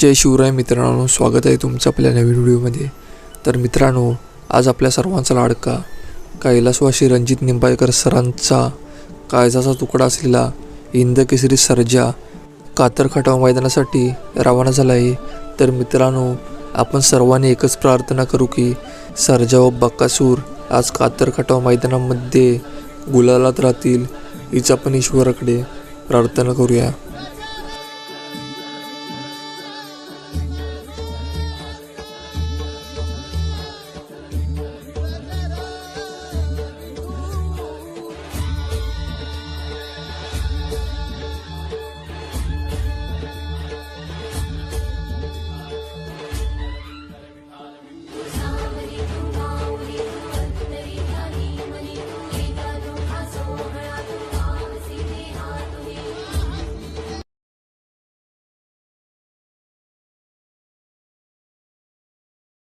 जय शिवराय मित्रांनो स्वागत आहे तुमचं आपल्या नवीन व्हिडिओमध्ये. तर मित्रांनो आज आपल्या सर्वांचा लाडका कैलासवासी रणजित निंबाळकर सरांचा काळजाचा तुकडा असलेला इंदकेसरी सर्जा कातर खटाव मैदानासाठी रवाना झाला आहे. तर मित्रांनो आपण सर्वांनी एकच प्रार्थना करू की सर्जा व बक्कासूर आज कातर खटाव मैदानामध्ये गुलालात राहतील हीच आपण ईश्वराकडे प्रार्थना करूया.